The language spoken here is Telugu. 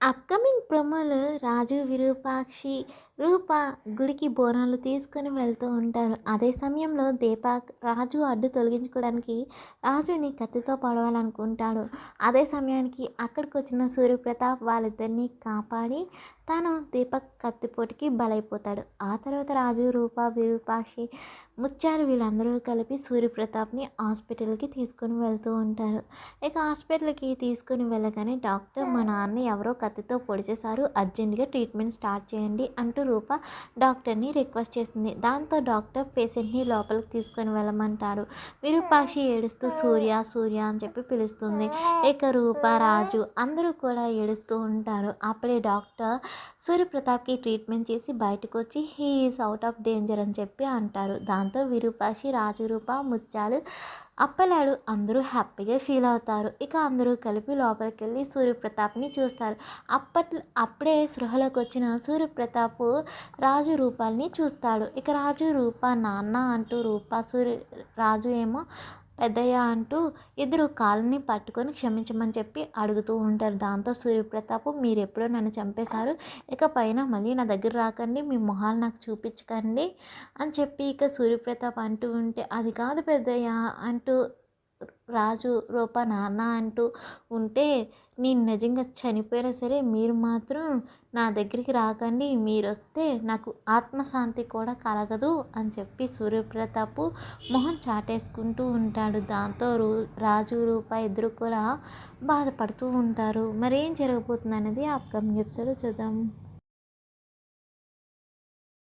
అప్కమింగ్ ప్రోమోలో రాజు విరూపాక్షి రూప గుడికి బోనాలు తీసుకొని వెళ్తూ ఉంటారు. అదే సమయంలో దీపక్ రాజు అడ్డు తొలగించుకోవడానికి రాజుని కత్తితో పడవాలనుకుంటాడు. అదే సమయానికి అక్కడికి వచ్చిన సూర్యప్రతాప్ వాళ్ళిద్దరిని కాపాడి తను దీపక్ కత్తిపోటుకి బలైపోతాడు. ఆ తర్వాత రాజు రూప విరూపాక్షి ముత్యాలు వీళ్ళందరూ కలిపి సూర్యప్రతాప్ని హాస్పిటల్కి తీసుకొని వెళ్తూ ఉంటారు. ఇక హాస్పిటల్కి తీసుకుని వెళ్ళగానే డాక్టర్ మా నాన్న ఎవరో కత్తితో పొడిచేశారు. అర్జెంటుగా ట్రీట్మెంట్ స్టార్ట్ చేయండి అంటూ రూప డాక్టర్ని రిక్వెస్ట్ చేసింది. దాంతో డాక్టర్ పేషెంట్ని లోపలికి తీసుకొని వెళ్ళమంటారు. విరూపాక్షి ఏడుస్తూ సూర్య సూర్య అని చెప్పి పిలుస్తుంది. ఇక రూప రాజు అందరూ కూడా ఏడుస్తూ ఉంటారు. అప్పుడే డాక్టర్ సూర్యప్రతాప్కి ట్రీట్మెంట్ చేసి బయటకు వచ్చి he is out of danger అని చెప్పి అంటారు. దాంతో విరూపాక్షి రాజు రూప ముత్యాలు అప్పలాడు అందరూ హ్యాపీగా ఫీల్ అవుతారు. ఇక అందరూ కలిపి లోపలికి వెళ్ళి సూర్యప్రతాప్ని చూస్తారు. అప్పట్లో అప్పుడే సృహలోకి వచ్చిన సూర్యప్రతాప్ రాజు రూపాల్ని చూస్తాడు. ఇక రాజు రూప నాన్న అంటూ రూప సూర్య రాజు ఏమో పెద్దయ్య అంటూ ఇద్దరు కాళ్ళని పట్టుకొని క్షమించమని చెప్పి అడుగుతూ ఉంటారు. దాంతో సూర్యప్రతాప్ మీరు ఎప్పుడో నన్ను చంపేశారు. ఇక పైన మళ్ళీ నా దగ్గర రాకండి. మీ మొహాలు నాకు చూపించకండి అని చెప్పి ఇక సూర్యప్రతాప్ అంటూ ఉంటే అది కాదు పెద్దయ్య అంటూ రాజు రూపా నాన్న అంటూ ఉంటే నేను నిజంగా చనిపోయినా సరే మీరు మాత్రం నా దగ్గరికి రాకండి. మీరు వస్తే నాకు ఆత్మశాంతి కూడా కలగదు అని చెప్పి సూర్యప్రతాప్ మొహం చాటేసుకుంటూ ఉంటాడు. దాంతో రూ రాజు రూప ఇద్దరు కూడా బాధపడుతూ ఉంటారు. మరి ఏం జరగబోతుంది అనేది అప్కమింగ్ ఎపిసోడ్ చూద్దాం.